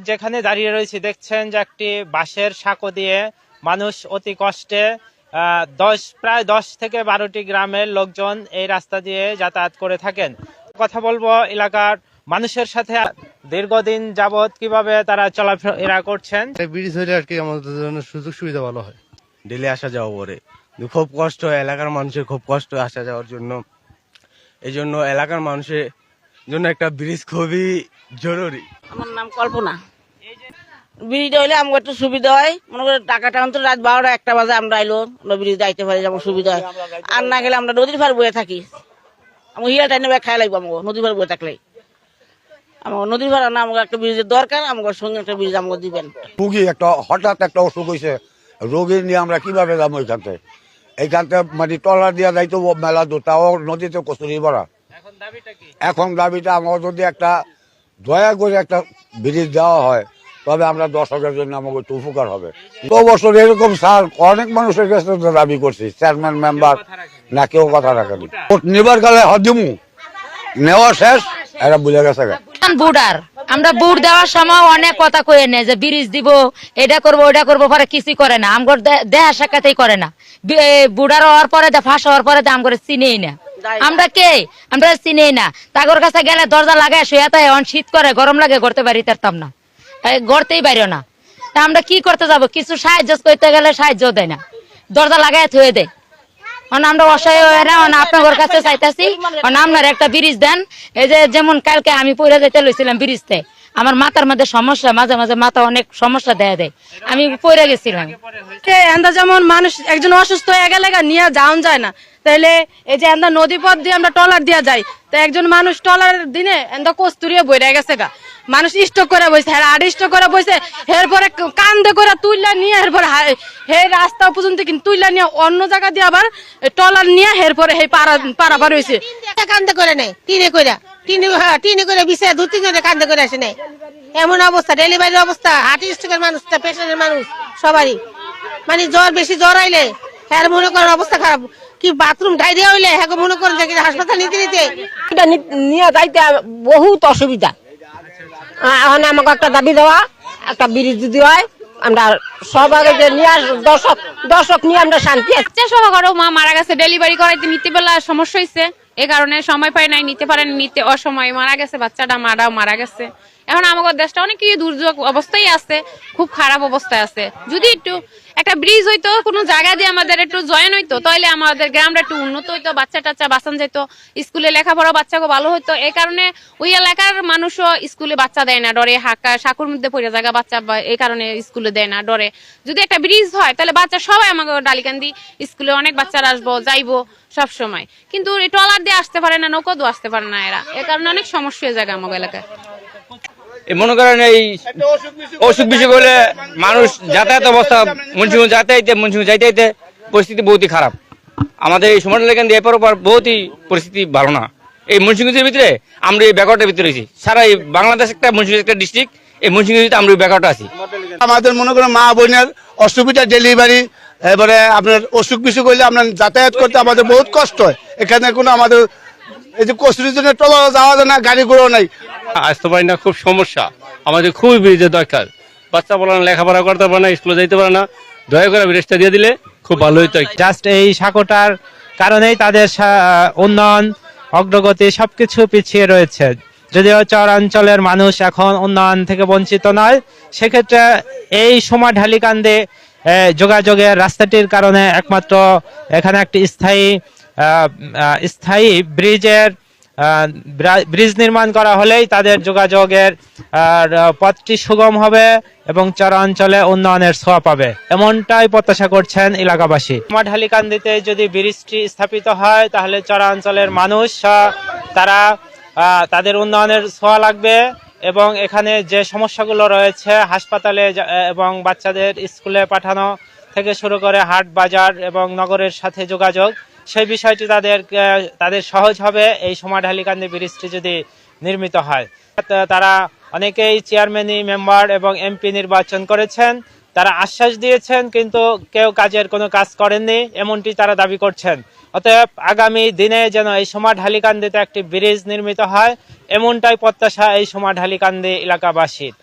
যেখানে দাঁড়িয়ে রয়েছে দেখছেন যে একটি বাঁশের সাঁকো দিয়ে মানুষ অতি কষ্টে আহ, দশ প্রায় দশ থেকে বারোটি গ্রামের লোকজন এই রাস্তা দিয়ে যাতায়াত করে থাকেন। কথা বলব এলাকার মানুষের সাথে দীর্ঘদিন যাবৎ কীভাবে তারা চলাফেরা করছেন। ব্রিজ হইলে আর কি আমাদের জন্য সুযোগ সুবিধা ভালো হয়। ডেলি আসা যাওয়া কিন্তু খুব কষ্ট হয় এলাকার মানুষের খুব কষ্ট আসা যাওয়ার জন্য। এই জন্য এলাকার মানুষের জন্য একটা ব্রিজ খুবই জরুরি। আমার নাম কল্পনা। ব্রিজ হইলে আমার একটু সুবিধা হয়। মনে করে টাকাটা অন্তত রাত বারোটা একটা বাজে আমরা আইলো আমরা ব্রিজ যাইতে পারি যেমন সুবিধা হয়। আর না গেলে আমরা নদীর পার বয়ে থাকি। আমার হিয়া টাইনে খাই লাগবো আমাকে নদীর পার বয়ে থাকলে। আমার নদীর পার না আমাকে একটা ব্রিজের দরকার আমার সঙ্গে একটা ব্রিজ আমাকে দিবেন। রুগী একটা হঠাৎ একটা অসুখ হয়েছে রোগী নিয়ে আমরা কীভাবে যাব এইখান থেকে? এইখান থেকে মানে টলার দিয়া যাইতো মেলা দূর। তাও নদীতে কচুরি ভরা। এখন দাবিটা কি? এখন দাবিটা আমার যদি একটা দয়া করে একটা ব্রিজ দেওয়া হয়, তবে আমরা দর্শকের জন্য আমাকে একটু উপকার হবে। তো বছর এরকম স্যার, অনেক মানুষের কাছে দাবি করছি, চেয়ারম্যান, মেম্বার, না কেউ কথা রাখেনি। নিবার গেলে হদিমু নেওয়া শেষ, এরা বুঝে গেছে বুড়ার আমরা বুড় দেওয়ার সময় অনেক কথা কয়ে নেয় যে ব্রিজ দিব, এটা করব, ওটা করব, পরে কিছুই করে না। আমগর দে- দেহা সাক্ষাতেই করে না। বুড়ার হওয়ার পরে ফাঁস হওয়ার পরে দে আমগরে চিনেই না। আমরা কে? আমরা চিনি না। তাগর কাছে গেলে দরজা লাগায় শুয়ে তাই অন শীত করে, গরম লাগে, গড়তে পারি, তারতাম না। গড়তেই পারিও না। তা আমরা কি করতে যাব? কিছু সাহায্য করতে গেলে সাহায্য দেয় না। দরজা লাগায় থুয়ে দেয়। আমরা অসহায় হয়ে আপনার কাছে চাইতাছি। আপনার একটা ব্রিজ দেন। এই যে, যেমন কালকে আমি পড়ে লইছিলাম ব্রিজতে, আমার মাথার মধ্যে সমস্যা, মাঝে মাঝে মাথা অনেক সমস্যা দেয়া দেয়। আমি পড়ে গেছিলাম। এন্দা যেমন মানুষ, একজন অসুস্থ হয়ে গেলে নিয়ে যাওয়া যায় না। তাইলে এই যে, এন্দা নদী পথ দিয়ে আমরা টলার দিয়া যাই, তো একজন মানুষ টলার দিনে এন্দা কস্তুরিয়ে বইরা গেছে গা। মানুষ স্টক করে বইছে হ্যাঁ আর স্টক করে বইছে এরপরে কান্দে করে তুইলা নিয়ে এরপরে হে রাস্তা পর্যন্ত কিন্তু তুইলা নিয়ে অন্য জায়গা দিয়ে আবার টলার নিয়ে এরপরে হে পাড়া পারাবার হয়েছে কান্দে করে নেই টিনে করে টিনে হ্যাঁ টিনে করে বিছে দু তিনজনে কান্দে করে আসে নেই এমন অবস্থা ডেলিভারির অবস্থা হার্ট স্ট্রোকের মানুষ পেশেন্টের মানুষ সবারই। মানে জ্বর বেশি জ্বর আইলে হ্যাঁ মনে করেন অবস্থা খারাপ। কি বাথরুম ডাইরিয়া হইলে হ্যাঁ মনে করেন যে হাসপাতাল নিতে নিতে। এটা নিয়ে যাইতে বহুত অসুবিধা। এখন আমাকে একটা দাবি দেওয়া, একটা ব্রিজ যদি হয়, আমরা সব আগে যে নিয়ে দর্শক দর্শক নিয়ে আমরা শান্তি আছি। করো সহকারেও মা মারা গেছে ডেলিভারি করাইতে নিতে বেলা সমস্যা হয়েছে এ কারণে সময় পায় নাই, নিতে পারেন, নিতে অসময় মারা গেছে, বাচ্চাটা, মারাও মারা গেছে। এখন আমাদের দেশটা অনেক দুর্যোগ অবস্থায় আছে, খুব খারাপ অবস্থায় আছে। যদি একটু একটা ব্রিজ হইতো, কোনো জায়গা দিয়ে আমাদের একটু জয়েন হইতো তাহলে আমাদের গ্রামটা একটু উন্নত হইতো বাচ্চা টাচ্চা বাঁচান যেত, স্কুলে লেখাপড়া বাচ্চাকে ভালো হইতো। এই কারণে ওই এলাকার মানুষও স্কুলে বাচ্চা দেয় না, ডরে হাঁকা, সাকুর মধ্যে পড়ে জায়গা বাচ্চা এই কারণে স্কুলে দেয় না, ডরে। যদি একটা ব্রিজ হয় তাহলে বাচ্চা সবাই আমাকে ডালিকান্দি স্কুলে অনেক বাচ্চারা আসব, যাইবো সব সময়। কিন্তু ট্রলার দিয়ে আসতে পারে না, নৌকো আসতে পারে না এরা। এ কারণে অনেক সমস্যা হয়ে যায় আমাকে এলাকায়। মনে করেন এই অসুখ বিসুখ হলে মানুষ যাতায়াত অবস্থা মুন্সিগঞ্জ যাতায়াতে মুন্সিগঞ্জ যাইতে পরিস্থিতি বহুতই খারাপ। আমাদের এই সময় লেখান দিয়ে এপার ওপার বহুতই পরিস্থিতি ভালো না। এই মুন্সিগঞ্জের ভিতরে আমরা এই ব্যাকওয়ার্ডের ভিতরে রয়েছি। সারা এই বাংলাদেশ একটা মুন্সিগঞ্জ একটা ডিস্ট্রিক্ট এই মুন্সিগঞ্জে আমরা এই ব্যাকওয়ার্ডে আছি। আমাদের মনে করেন মা বোনের অসুবিধা ডেলিভারি এবারে আপনার অসুখ বিসুখ হইলে আপনার যাতায়াত করতে আমাদের বহুত কষ্ট হয়। এখানে কোনো আমাদের এই যে কচুরির জন্য টলা যাওয়া যায় না গাড়ি ঘোড়াও নাই। আসতে পারি না, খুব সমস্যা। আমাদের খুবই ব্রিজের দরকার। বাচ্চা বলা লেখাপড়া করতে পারে না, স্কুলে যাইতে পারে না। দয়া করে ব্রিজটা দিয়ে দিলে খুব ভালো হইতো। জাস্ট এই সাঁকোটার কারণেই তাদের উন্নয়ন, অগ্রগতি সবকিছু পিছিয়ে রয়েছে। যদিও চরাঞ্চলের মানুষ এখন উন্নয়ন থেকে বঞ্চিত নয়, সেক্ষেত্রে এই সময় ঢালিকান্দে যোগাযোগের রাস্তাটির কারণে একমাত্র এখানে একটি স্থায়ী স্থায়ী ব্রিজের ব্রিজ নির্মাণ করা হলেই তাদের যোগাযোগের পথটি সুগম হবে এবং চরাঞ্চলে উন্নয়নের ছোঁয়া পাবে। এমনটাই প্রত্যাশা করছেন এলাকাবাসী। মাঢালিকান্দিতে যদি ব্রিজটি স্থাপিত হয়, তাহলে চরাঞ্চলের মানুষ তারা তাদের উন্নয়নের ছোঁয়া লাগবে এবং এখানে যে সমস্যাগুলো রয়েছে, হাসপাতালে এবং বাচ্চাদের স্কুলে পাঠানো থেকে শুরু করে হাট বাজার এবং নগরের সাথে যোগাযোগ সেই বিষয়টি তাদের তাদের সহজ হবে। এই সমাঢালিকান্দি ব্রিজটি যদি নির্মিত হয়। তারা অনেকেই চেয়ারম্যানই মেম্বার এবং এমপি নির্বাচন করেছেন। তারা আশ্বাস দিয়েছেন, কিন্তু কেউ কাজের কোনো কাজ করেননি, এমনটি তারা দাবি করছেন। অতএব আগামী দিনে যেন এই সময় ঢালিকান্দিতে একটি ব্রিজ নির্মিত হয়, এমনটাই প্রত্যাশা এই সময় ঢালিকান্দি এলাকাবাসীর।